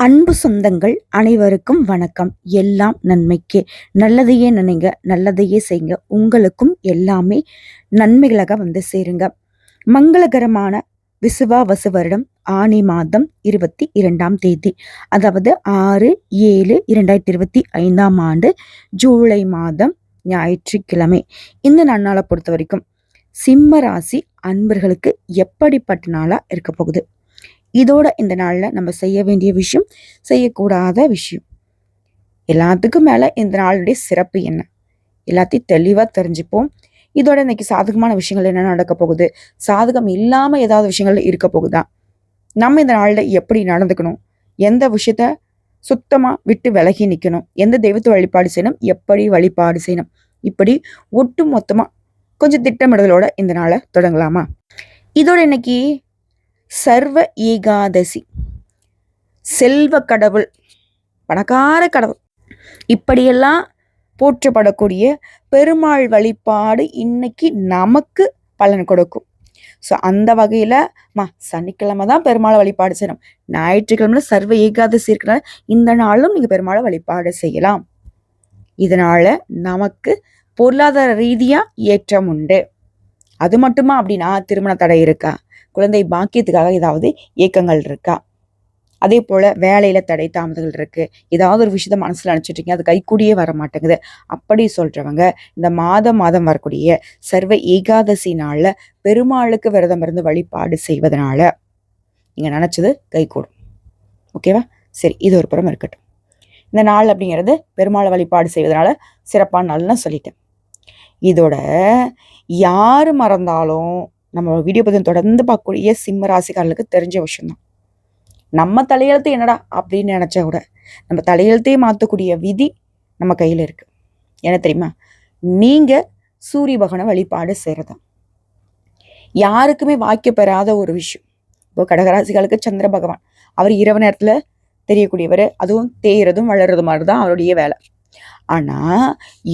அன்பு சொந்தங்கள் அனைவருக்கும் வணக்கம். எல்லாம் நன்மைக்கே. நல்லதையே நினைங்க நல்லதையே செய்யுங்க. உங்களுக்கும் எல்லாமே நன்மைகளாக வந்து சேருங்க. மங்களகரமான விசுவாவசு வருடம் ஆனி மாதம் இருபத்தி இரண்டாம் தேதி. அதாவது ஆறு ஏழு இரண்டாயிரத்தி இருபத்தி ஐந்தாம் ஆண்டு ஜூலை மாதம் ஞாயிற்றுக்கிழமை. இந்த நன்னாளை பொறுத்த வரைக்கும் சிம்ம ராசி அன்பர்களுக்கு எப்படிப்பட்ட நாளாக இருக்க போகுது? இதோட இந்த நாளில் நம்ம செய்ய வேண்டிய விஷயம் செய்யக்கூடாத விஷயம். எல்லாத்துக்கும் மேலே இந்த நாளுடைய சிறப்பு என்ன? எல்லாத்தையும் தெளிவாக தெரிஞ்சுப்போம். இதோட இன்னைக்கு சாதகமான விஷயங்கள் என்ன நடக்க போகுது? சாதகம் இல்லாமல் ஏதாவது விஷயங்கள் இருக்க போகுதா? நம்ம இந்த நாளில் எப்படி நடந்துக்கணும்? எந்த விஷயத்த சுத்தமாக விட்டு விலகி நிற்கணும் எந்த தெய்வத்தை வழிபாடு செய்யணும்? எப்படி வழிபாடு செய்யணும்? இப்படி ஒட்டு மொத்தமாக கொஞ்சம் திட்டமிடுதலோட இந்த நாளை தொடங்கலாமா? இதோட இன்னைக்கு சர்வ ஏகாதசி. செல்வ கடவுள் பணக்கார கடவுள். இப்படியெல்லாம் போற்றப்படக்கூடிய பெருமாள் வழிபாடு இன்னைக்கு நமக்கு பலன் கொடுக்கும். ஸோ அந்த வகையில் மா சனிக்கிழமை தான் பெருமாளை வழிபாடு செய்யணும். ஞாயிற்றுக்கிழமை சர்வ ஏகாதசி இருக்கிற இந்த நாளும் நீங்கள் பெருமாளை வழிபாடு செய்யலாம். இதனால் நமக்கு பொருளாதார ரீதியாக ஏற்றம் உண்டு. அது மட்டுமா அப்படின்னா திருமண தடை இருக்கா? குழந்தை பாக்கியத்துக்காக ஏதாவது இயக்கங்கள் இருக்கா? அதே போல் வேலையில் தடை தாமதங்கள் இருக்குது ஏதாவது ஒரு விஷயத்த மனசில் நினச்சிட்ருக்கீங்க அது கைக்கூடியே வர மாட்டேங்குது. அப்படி சொல்கிறவங்க இந்த மாதம் மாதம் வரக்கூடிய சர்வ ஏகாதசி நாளில் பெருமாளுக்கு விரதம் இருந்து வழிபாடு செய்வதனால நீங்கள் நினச்சது கைகூடும். ஓகேவா சரி இது ஒரு புறம் இருக்கட்டும். இந்த நாள் அப்படிங்கிறது பெருமாளை வழிபாடு செய்வதனால சிறப்பான நாள்னு சொல்லிட்டேன். இதோட யார் மறந்தாலும் நம்ம வீடியோ பதிவு தொடர்ந்து பார்க்கக்கூடிய சிம்ம ராசிக்காரர்களுக்கு தெரிஞ்ச விஷயம்தான். நம்ம தலையெழுத்து என்னடா அப்படின்னு நினச்சா கூட நம்ம தலையெழுத்தையே மாற்றக்கூடிய விதி நம்ம கையில் இருக்குது என்ன தெரியுமா? நீங்கள் சூரிய பகவானை வழிபாடு செய்கிறதா யாருக்குமே வாக்கிய பெறாத ஒரு விஷயம். இப்போ கடகராசிகளுக்கு சந்திர பகவான். அவர் இரவு நேரத்தில் தெரியக்கூடியவர் அதுவும் தேயறதும் வளர்றது மாதிரி தான் அவருடைய வேலை. ஆனால்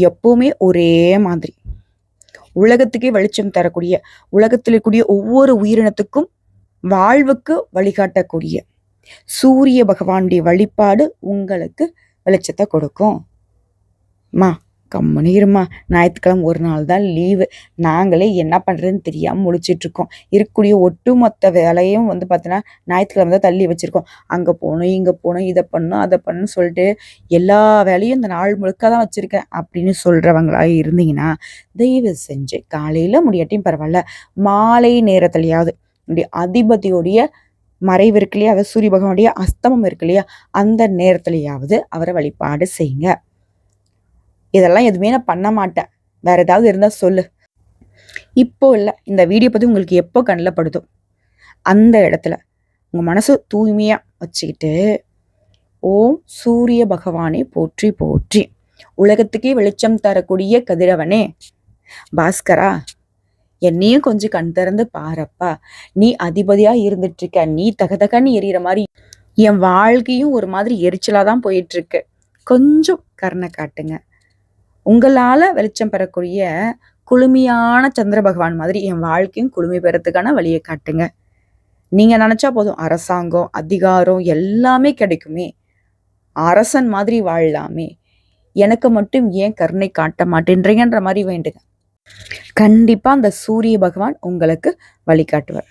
எப்பவுமே ஒரே மாதிரி. உலகத்துக்கே வெளிச்சம் தரக்கூடிய உலகத்தில் இருக்கக்கூடிய ஒவ்வொரு உயிரினத்துக்கும் வாழ்வுக்கு வழிகாட்டக்கூடிய சூரிய பகவானுடைய வழிபாடு உங்களுக்கு வெளிச்சத்தை கொடுக்கும். மா கம்முன்னு இருமா ஞாயிற்றுக்கிழமை ஒரு நாள் தான் லீவு நாங்களே என்ன பண்ணுறதுன்னு தெரியாமல் முழிச்சிட்ருக்கோம். இருக்கக்கூடிய ஒட்டுமொத்த வேலையும் வந்து பார்த்தோன்னா ஞாயிற்றுக்கிழமை தான் தள்ளி வச்சுருக்கோம். அங்கே போகணும் இங்கே போகணும் இதை பண்ணணும் அதை பண்ணணும் சொல்லிட்டு எல்லா வேலையும் இந்த நாள் முழுக்க தான் வச்சுருக்கேன் அப்படின்னு சொல்கிறவங்களா இருந்தீங்கன்னா தயவு செஞ்சு காலையில் முடியாட்டியும் பரவாயில்ல. மாலை நேரத்துலையாவது அதிபதியோடைய மறைவு இருக்கு இல்லையா? அதாவது சூரிய பகவானுடைய அஸ்தமம் இருக்கு இல்லையா? அந்த நேரத்துலையாவது அவரை வழிபாடு செய்யுங்க. இதெல்லாம் எதுவுமே நான் பண்ண மாட்டேன். வேற ஏதாவது இருந்தால் சொல்லு. இப்போ இல்லை இந்த வீடியோ பற்றி உங்களுக்கு எப்போ கண்ணில் படுதோ அந்த இடத்துல உங்கள் மனசு தூய்மையாக வச்சுக்கிட்டு ஓம் சூரிய பகவானை போற்றி போற்றி. உலகத்துக்கே வெளிச்சம் தரக்கூடிய கதிரவனே பாஸ்கரா என்னையும் கொஞ்சம் கண் திறந்து பாரப்பா. நீ அதிபதியாக இருந்துட்டுருக்க நீ தகதகன்னு எரியிற மாதிரி என் வாழ்க்கையும் ஒரு மாதிரி எரிச்சலாக தான் போயிட்டுருக்கு. கொஞ்சம் கருணை காட்டுங்க. உங்களால் வெளிச்சம் பெறக்கூடிய குளுமையான சந்திர பகவான் மாதிரி என் வாழ்க்கையும் குளுமை பெறத்துக்கான வழியை காட்டுங்க. நீங்கள் நினச்சா போதும் அரசாங்கம் அதிகாரம் எல்லாமே கிடைக்குமே. அரசன் மாதிரி வாழலாமே. எனக்கு மட்டும் ஏன் கருணை காட்ட மாட்டேன்றீங்கன்ற மாதிரி வேண்டுங்க. கண்டிப்பாக அந்த சூரிய பகவான் உங்களுக்கு வழிகாட்டுவார்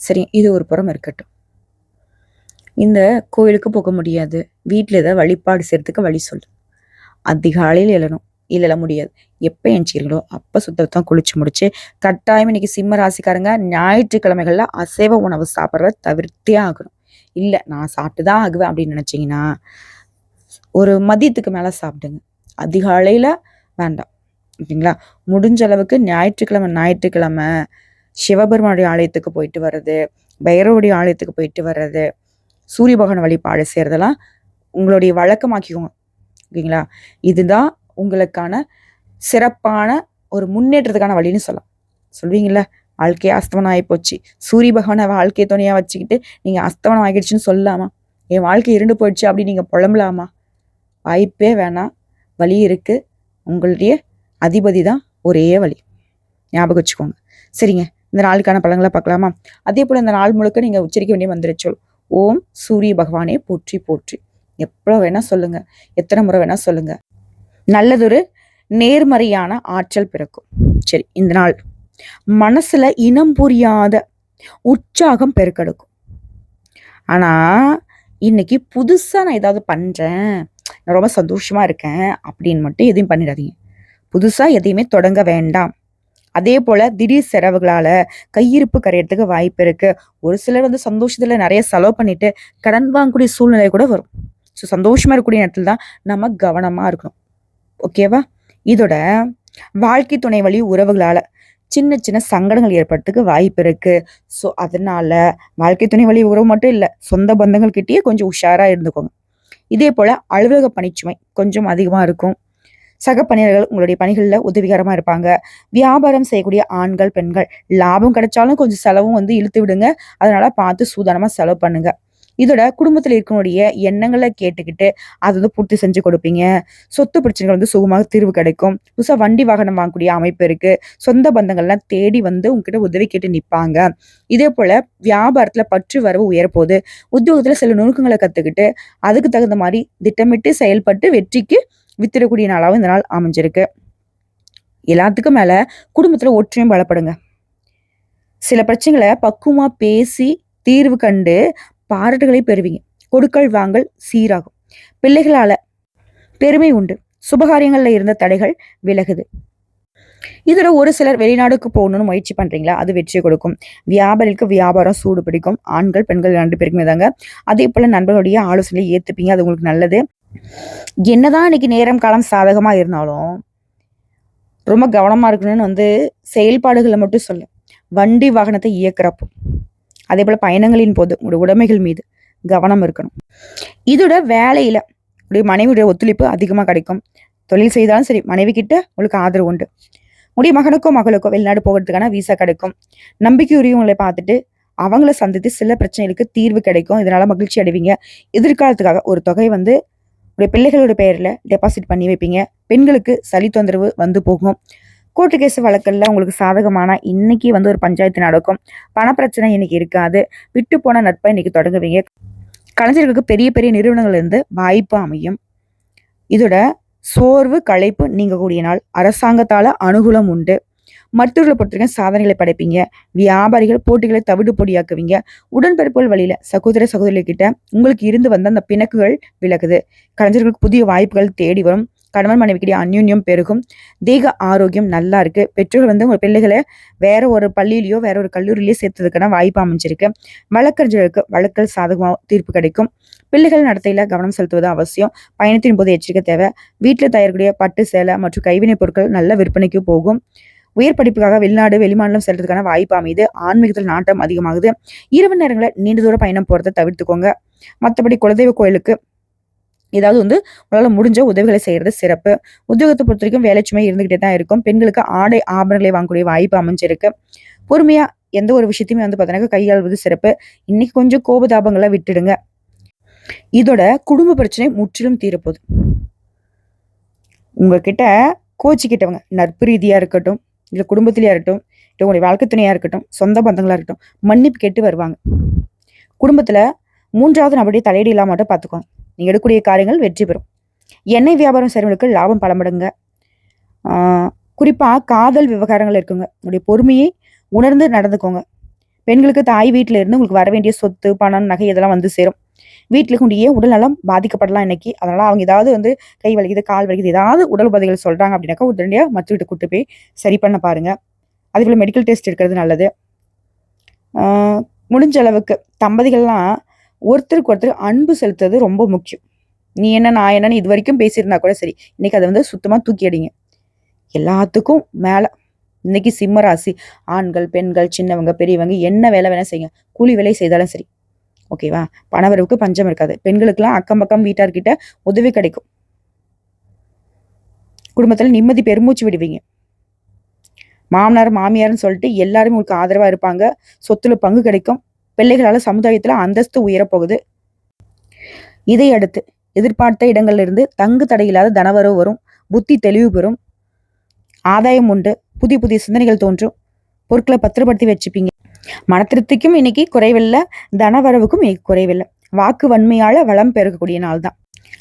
சரி இது ஒரு புறம் இருக்கட்டும். இந்த கோயிலுக்கு போக முடியாது. வீட்டில் ஏதாவது வழிபாடு செய்கிறதுக்கு வழி சொல்லு. அதிகாலையில் எழணும். இல்லைல்ல முடியாது. எப்போ எழுச்சிக்கிறீங்களோ அப்போ சுத்தத்தான் குளிச்சு முடிச்சு கட்டாயம் இன்னைக்கு சிம்ம ராசிக்காரங்க ஞாயிற்றுக்கிழமைகளில் அசைவ உணவு சாப்பிட்றத தவிர்த்தே ஆகணும். இல்லை நான் சாப்பிட்டு தான் ஆகுவேன் அப்படின்னு நினச்சிங்கன்னா ஒரு மதியத்துக்கு மேலே சாப்பிடுங்க. அதிகாலையில் வேண்டாம். ஓகேங்களா? முடிஞ்ச அளவுக்கு ஞாயிற்றுக்கிழமை ஞாயிற்றுக்கிழமை சிவபெருமானுடைய ஆலயத்துக்கு போயிட்டு வர்றது பைரவருடைய ஆலயத்துக்கு போயிட்டு வர்றது சூரிய பகவான் வழிபாடு செய்கிறதெல்லாம் உங்களுடைய வழக்கமாக்கிக்கோங்க. ஓகேங்களா? இதுதான் உங்களுக்கான சிறப்பான ஒரு முன்னேற்றத்துக்கான வழின்னு சொல்லலாம். சொல்வீங்கள வாழ்க்கையே அஸ்தமனம் ஆகிப்போச்சு சூரிய பகவானை வாழ்க்கையை துணையாக வச்சுக்கிட்டு நீங்கள் அஸ்தமனம் ஆகிடுச்சுன்னு சொல்லலாமா? என் வாழ்க்கை இருண்டு போயிடுச்சு அப்படி நீங்கள் புலம்பலாமா? வாய்ப்பே வேணாம். வழி இருக்குது உங்களுடைய அதிபதி தான் ஒரே வழி. ஞாபகம் வச்சுக்கோங்க. சரிங்க. இந்த நாளுக்கான பழங்களை பார்க்கலாமா? அதே போல் இந்த நாள் முழுக்க நீங்கள் உச்சரிக்க வேண்டிய மந்திரச்சொல் ஓம் சூரிய பகவானே போற்றி போற்றி. எப்போ வேணால் சொல்லுங்கள் எத்தனை முறை வேணால் சொல்லுங்கள் நல்லதொரு நேர்மறையான ஆற்றல் பிறக்கும். சரி இந்த நாள். மனசுல இனம் புரியாத உற்சாகம் பெருக்கெடுக்கும். ஆனா இன்னைக்கு புதுசா நான் ஏதாவது பண்றேன் நான் ரொம்ப சந்தோஷமா இருக்கேன் அப்படின்னு மட்டும் எதையும் பண்ணிடாதீங்க. புதுசா எதையுமே தொடங்க வேண்டாம். அதே போல திடீர் செலவுகளால கையிருப்பு கரையிறதுக்கு வாய்ப்பு இருக்கு. ஒரு சிலர் வந்து சந்தோஷத்துல நிறைய செலவு பண்ணிட்டு கடன் வாங்கக்கூடிய சூழ்நிலை கூட வரும். ஸோ சந்தோஷமா இருக்கக்கூடிய நேரத்தில் தான் நம்ம கவனமா இருக்கணும். ஓகேவா இதோட வாழ்க்கை துணை வழி உறவுகளால் சின்ன சின்ன சங்கடங்கள் ஏற்படுறதுக்கு வாய்ப்பு இருக்குது ஸோ அதனால வாழ்க்கை துணை வழி உறவு மட்டும் இல்லை சொந்த பந்தங்கள் கிட்டேயே கொஞ்சம் உஷாராக இருந்துக்கோங்க. இதே போல் அலுவலக பணிச்சுமை கொஞ்சம் அதிகமாக இருக்கும். சக பணியாளர்கள் உங்களுடைய பணிகளில் உதவிகரமாக இருப்பாங்க. வியாபாரம் செய்யக்கூடிய ஆண்கள் பெண்கள் லாபம் கிடைச்சாலும் கொஞ்சம் செலவும் வந்து இழுத்து விடுங்க. அதனால பார்த்து சூதானமாக செலவு பண்ணுங்கள் இதோட குடும்பத்தில் இருக்கக்கூடிய எண்ணங்களை கேட்டுக்கிட்டு அதை வந்து பூர்த்தி செஞ்சு கொடுப்பீங்க. சொத்து பிரச்சனைகள் வந்து சுகமாக தீர்வு கிடைக்கும். புதுசாக வண்டி வாகனம் வாங்கக்கூடிய அமைப்பு இருக்கு. சொந்த பந்தங்கள்லாம் தேடி வந்து உங்ககிட்ட உதவி கேட்டு நிற்பாங்க இதே போல வியாபாரத்துல பற்று வரவு உயரப்போகுது. உத்தியோகத்துல சில நுணுக்கங்களை கத்துக்கிட்டு அதுக்கு தகுந்த மாதிரி திட்டமிட்டு செயல்பட்டு வெற்றிக்கு வித்திடக்கூடிய நாளாகவும் இந்த நாள் அமைஞ்சிருக்கு. எல்லாத்துக்கும் மேல குடும்பத்தில் ஒற்றுமையும் பலப்படுங்க. சில பிரச்சனைகளை பக்குவமாக பேசி தீர்வு கண்டு பாராட்டுகளை பெறுவீங்க. கொடுக்கல் வாங்கல் சீராகும். பிள்ளைகளால பெருமை உண்டு. சுபகாரியங்களில் இருந்த தடைகள் விலகுது. இதில் ஒரு சிலர் வெளிநாடுக்கு போகணும்னு முயற்சி பண்றீங்களா? அது வெற்றி கொடுக்கும். வியாபாரிக்கு வியாபாரம் சூடு பிடிக்கும். ஆண்கள் பெண்கள் ரெண்டு பேருக்குமே தாங்க. அதே போல் நண்பர்களுடைய ஆலோசனையை ஏற்றுப்பீங்க அது உங்களுக்கு நல்லது. என்னதான் இன்னைக்கு நேரம் காலம் சாதகமாக இருந்தாலும் ரொம்ப கவனமாக இருக்கணும்னு வந்து செயல்பாடுகளை மட்டும் சொல்ல. வண்டி வாகனத்தை இயக்குறப்போ. அதே போல் பயணங்களின் போது உங்களுடைய உடைமைகள் மீது கவனம் இருக்கணும். இதோட வேலையில் உடைய மனைவியுடைய ஒத்துழைப்பு அதிகமாக கிடைக்கும். தொழில் செய்தாலும் சரி மனைவி கிட்ட உங்களுக்கு ஆதரவு உண்டு. உடைய மகனுக்கோ மகளுக்கோ வெளிநாடு போகிறதுக்கான வீசா கிடைக்கும். நம்பிக்கையுரியவங்களை பார்த்துட்டு அவங்கள சந்தித்து சில பிரச்சனைகளுக்கு தீர்வு கிடைக்கும். இதனால மகிழ்ச்சி அடைவீங்க. எதிர்காலத்துக்காக ஒரு தொகை வந்து உடைய பிள்ளைகளோட பெயரில் டெபாசிட் பண்ணி வைப்பீங்க. பெண்களுக்கு சளி தொந்தரவு வந்து போகும். கோர்ட்டு கேஸ் வழக்கில் உங்களுக்கு சாதகமான இன்னைக்கு வந்து ஒரு பஞ்சாயத்து நடக்கும். பணப்பிரச்சனை இன்னைக்கு இருக்காது. விட்டு போன நட்பை இன்னைக்கு தொடங்குவீங்க. கலைஞர்களுக்கு பெரிய பெரிய நிறுவனங்கள் இருந்து வாய்ப்பு அமையும். இதோட சோர்வு களைப்பு நீங்கக்கூடிய நாள். அரசாங்கத்தால அனுகூலம் உண்டு. மருத்துவர்களை பொறுத்தவரைக்கும் சாதனைகளை படைப்பீங்க. வியாபாரிகள் போட்டிகளை தவிடு பொடியாக்குவீங்க. உடன்பிறப்புகள் வழியில சகோதர சகோதரிகிட்ட உங்களுக்கு இருந்து வந்த அந்த பிணக்குகள் விலகுது. கலைஞர்களுக்கு புதிய வாய்ப்புகள் தேடி வரும். கணவன் மனைவிக்கிடையே அந்யூன்யம் பெருகும். தேக ஆரோக்கியம் நல்லா இருக்கு. பெற்றோர்கள் வந்து உங்கள் பிள்ளைகளை வேற ஒரு பள்ளியிலையோ வேற ஒரு கல்லூரியிலையோ சேர்த்ததுக்கான வாய்ப்பு அமைஞ்சிருக்கு. வழக்கறிஞர்களுக்கு வழக்கல் சாதகமாக தீர்ப்பு கிடைக்கும். பிள்ளைகள் நடத்தையில கவனம் செலுத்துவது அவசியம். பயணத்தின் போது எச்சரிக்கை தேவை. வீட்டில் தயாரிக்கூடிய பட்டு சேலை மற்றும் கைவினைப் பொருட்கள் நல்ல விற்பனைக்கு போகும். உயர் படிப்புக்காக வெளிநாடு வெளிமாநிலம் செல்றதுக்கான வாய்ப்பு அமைது ஆன்மீகத்தில் நாட்டம் அதிகமாகுது. இரவு நேரங்களில் நீண்ட தூர பயணம் போறதை தவிர்த்துக்கோங்க. மற்றபடி குலதெய்வ கோயிலுக்கு ஏதாவது வந்து உங்களால் முடிஞ்ச உதவிகளை செய்யறது சிறப்பு. உத்தியோகத்தை பொறுத்த வரைக்கும் வேலை சுமை இருந்துகிட்டே தான் இருக்கும். பெண்களுக்கு ஆடை ஆபரணங்களை வாங்கக்கூடிய வாய்ப்பு அமைஞ்சிருக்கு. பொறுமையா எந்த ஒரு விஷயத்தையுமே வந்து பார்த்தீங்கன்னா கையாள்வது சிறப்பு. இன்னைக்கு கொஞ்சம் கோபதாபங்களை விட்டுடுங்க. இதோட குடும்ப பிரச்சனை முற்றிலும் தீரப்போகுது. உங்ககிட்ட கோச்சிக்கிட்டவங்க நட்பு ரீதியாக இருக்கட்டும் இல்லை குடும்பத்திலேயா இருக்கட்டும் இல்லை உங்களுடைய வாழ்க்கை துணையா இருக்கட்டும் சொந்த பந்தங்களா இருக்கட்டும் மன்னிப்பு கேட்டு வருவாங்க. குடும்பத்துல மூன்றாவது நபருடைய தலையீடு இல்லாமட்டும் பார்த்துக்கோங்க நீங்கள் எடுக்கக்கூடிய காரியங்கள் வெற்றி பெறும். எண்ணெய் வியாபாரம் செய்கிறவங்களுக்கு லாபம் பல மடங்க குறிப்பாக காதல் விவகாரங்கள் இருக்குங்க. உங்களுடைய பொறுமையை உணர்ந்து நடந்துக்கோங்க. பெண்களுக்கு தாய் வீட்டில் இருந்து உங்களுக்கு வர வேண்டிய சொத்து பணம் நகை இதெல்லாம் வந்து சேரும். வீட்டுக்கு கூடிய உடல் நலம் பாதிக்கப்படலாம் இன்னைக்கு. அதனால அவங்க ஏதாவது வந்து கை வலிக்குது கால் வலிக்குது ஏதாவது உடல் உபாதைகள் சொல்றாங்க அப்படின்னாக்கா உடனடியாக மற்றவர்கிட்ட கூட்டு போய் சரி பண்ண பாருங்க. அதே மெடிக்கல் டெஸ்ட் இருக்கிறது நல்லது. முடிஞ்ச அளவுக்கு தம்பதிகள்லாம் ஒருத்தருக்கு ஒருத்தர் அன்பு செலுத்துறது ரொம்ப முக்கியம். நீ என்ன நான் என்னன்னு இது வரைக்கும் பேசியிருந்தா கூட சரி. இன்னைக்கு அதை வந்து சுத்தமாக தூக்கி அடிங்க எல்லாத்துக்கும் மேலே. இன்னைக்கு சிம்ம ராசி. ஆண்கள் பெண்கள் சின்னவங்க பெரியவங்க என்ன வேலை வேணால் செய்யுங்க. கூலி வேலை செய்தாலும் சரி. ஓகேவா பணவரவுக்கு பஞ்சம் இருக்காது. பெண்களுக்கெல்லாம் அக்கம் பக்கம் வீட்டார்கிட்ட உதவி கிடைக்கும். குடும்பத்தில் நிம்மதி பெருமூச்சு விடுவீங்க. மாமனார் மாமியார்னு சொல்லிட்டு எல்லாருமே உங்களுக்கு ஆதரவாக இருப்பாங்க. சொத்துல பங்கு கிடைக்கும். பிள்ளைகளால சமுதாயத்தில் அந்தஸ்து உயரப்போகுது. இதை அடுத்து எதிர்பார்த்த இடங்களிலிருந்து தங்கு தடையில்லாத தனவரவு வரும் புத்தி தெளிவு பெறும். ஆதாயம் உண்டு புதிய புதிய சிந்தனைகள் தோன்றும். பொருட்களை பத்திரப்படுத்தி வச்சுப்பீங்க. மனத்திருத்திக்கும் இன்னைக்கு குறைவில்லை தனவரவுக்கும் இன்னைக்கு குறைவில்லை. வாக்கு வன்மையால் வளம் பெறக்கூடிய நாள் தான்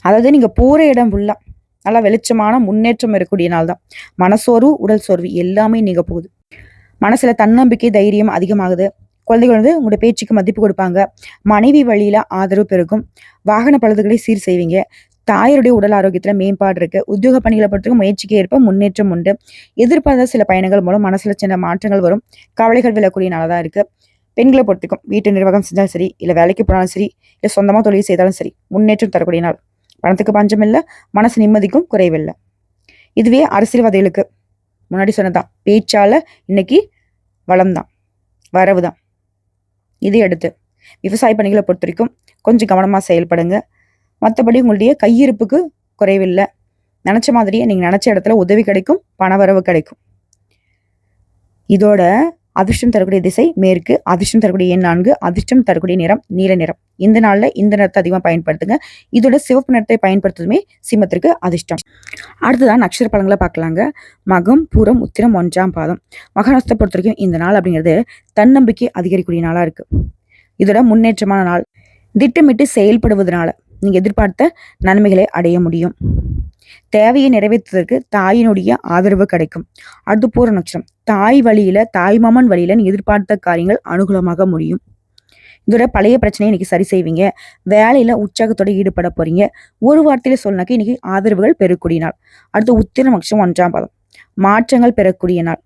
அதாவது நீங்கள் போகிற இடம் ஃபுல்லாக நல்லா வெளிச்சமான முன்னேற்றம் இருக்கக்கூடிய நாள் தான் மனசோர்வு உடல் சோர்வு எல்லாமே நீங்கள் போகுது. மனசில் தன்னம்பிக்கை தைரியம் அதிகமாகுது. குழந்தைகள் வந்து உங்களோட பேச்சுக்கு மதிப்பு கொடுப்பாங்க. மனைவி வழியில் ஆதரவு பெருகும். வாகன பழுதுகளை சீர் செய்வீங்க. தாயருடைய உடல் ஆரோக்கியத்தில் மேம்பாடு இருக்கு. உத்தியோக பணிகளை பொறுத்தவரைக்கும் முயற்சிக்கு ஏற்ப முன்னேற்றம் உண்டு. எதிர்பார்த்த சில பயணங்கள் மூலம் மனசுல சின்ன மாற்றங்கள் வரும். கவலைகள் விழக்கூடிய நாளாக இருக்கு. பெண்களை பொறுத்துக்கும் வீட்டு நிர்வாகம் செஞ்சாலும் சரி இல்லை வேலைக்கு போனாலும் சரி இல்லை சொந்தமாக தொழில் செய்தாலும் சரி முன்னேற்றம் தரக்கூடிய நாள். பணத்துக்கு பஞ்சமில்லை மனசு நிம்மதிக்கும் குறைவில்லை. இதுவே அரசியல்வாதிகளுக்கு முன்னாடி சொன்னதான் பேச்சால இன்னைக்கு வளம் தான் வரவு தான் இதை அடுத்து விவசாய பணிகளை பொறுத்த வரைக்கும் கொஞ்சம் கவனமாக செயல்படுங்க. மற்றபடி உங்களுடைய கையிருப்புக்கு குறைவில்லை. நினச்ச மாதிரியே நீங்கள் நினச்ச இடத்துல உதவி கிடைக்கும் பணவரவு கிடைக்கும். இதோட அதிர்ஷ்டம் தரக்கூடிய திசை மேற்கு அதிர்ஷ்டம் தரக்கூடிய எண் நான்கு அதிர்ஷ்டம் தரக்கூடிய நிறம் நீல நிறம். இந்த நாளில் இந்த நிறத்தை அதிகமாக பயன்படுத்துங்க. இதோட சிவப்பு நிறத்தை பயன்படுத்துவதுமே சிம்மத்திற்கு அதிர்ஷ்டம். அடுத்ததான் நட்சத்திர பழங்களை பார்க்கலாங்க. மகம் பூரம் உத்திரம் ஒன்றாம் பாதம். மகாராஷ்டிரத்தை பொறுத்த வரைக்கும் இந்த நாள் அப்படிங்கிறது தன்னம்பிக்கை அதிகரிக்கக்கூடிய நாளாக இருக்குது இதோட முன்னேற்றமான நாள். திட்டமிட்டு செயல்படுவதனால. நீங்கள் எதிர்பார்த்த நன்மைகளை அடைய முடியும். தேவையை நிறைவேற்றுவதற்கு தாயினுடைய ஆதரவு கிடைக்கும். அடுத்து பூர நட்சத்திரம். தாய் வழியில தாய் மாமன் வழியில நீ எதிர்பார்த்த காரியங்கள் அனுகூலமாக முடியும். இதோட பழைய பிரச்சனையை இன்னைக்கு சரி செய்வீங்க. வேலையில உற்சாகத்தோட ஈடுபட போறீங்க. ஒரு வார்த்தையில சொன்னாக்க இன்னைக்கு ஆதரவுகள் பெறக்கூடிய நாள். அடுத்து உத்திர நட்சம் ஒன்றாம் பாதம். மாற்றங்கள் பெறக்கூடிய நாள்.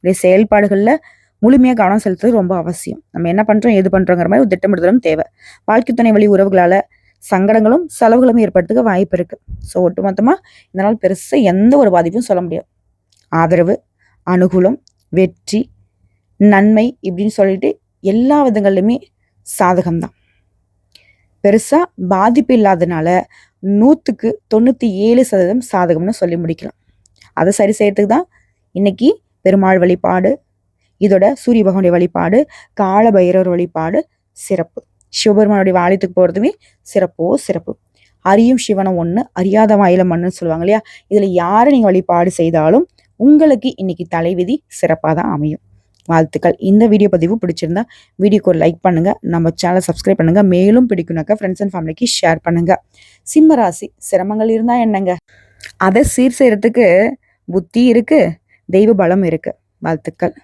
இதே செயல்பாடுகள்ல முழுமையாக கவனம் செலுத்துறது ரொம்ப அவசியம். நம்ம என்ன பண்றோம் எது பண்றோங்கிற மாதிரி ஒரு திட்டமிடுதலும் தேவை. வாழ்க்கை துணை வழி உறவுகளால சங்கடங்களும் செலவுகளும் ஏற்படுத்துக்க வாய்ப்பு இருக்கு. ஸோ ஒட்டுமொத்தமாக இதனால் பெருசாக எந்த ஒரு பாதிப்பும் சொல்ல முடியாது. ஆதரவு அனுகூலம் வெற்றி நன்மை இப்படின்னு சொல்லிட்டு எல்லா விதங்கள்லையுமே சாதகம்தான். பெருசாக பாதிப்பு இல்லாதனால நூற்றுக்கு தொண்ணூற்றி ஏழு சதவீதம் சாதகம்னு சொல்லி முடிக்கலாம். அதை சரி செய்யறதுக்கு தான் இன்னைக்கு பெருமாள் வழிபாடு இதோட சூரிய பகவானுடைய வழிபாடு கால பைரவர் வழிபாடு சிறப்பு. சிவபெருமானுடைய ஆலயத்துக்கு போகிறதுமே சிறப்போ சிறப்பு. அறியும் சிவனம் ஒன்று அறியாத வாயில மண்ணுன்னு சொல்லுவாங்க இல்லையா? இதில் யாரை நீங்கள் வழிபாடு செய்தாலும் உங்களுக்கு இன்னைக்கு தலைவிதி சிறப்பாக தான் அமையும். வாழ்த்துக்கள். இந்த வீடியோ பதிவு பிடிச்சிருந்தா வீடியோக்கு ஒரு லைக் பண்ணுங்கள் நம்ம சேனலை சப்ஸ்கிரைப் பண்ணுங்கள் மேலும் பிடிக்குனாக்கா ஃப்ரெண்ட்ஸ் அண்ட் ஃபேமிலிக்கு ஷேர் பண்ணுங்கள் சிம்ம ராசி சிரமங்கள் இருந்தால் என்னங்க? அதை சீர் செய்கிறதுக்கு புத்தி இருக்குது தெய்வ பலம் இருக்குது வாழ்த்துக்கள்.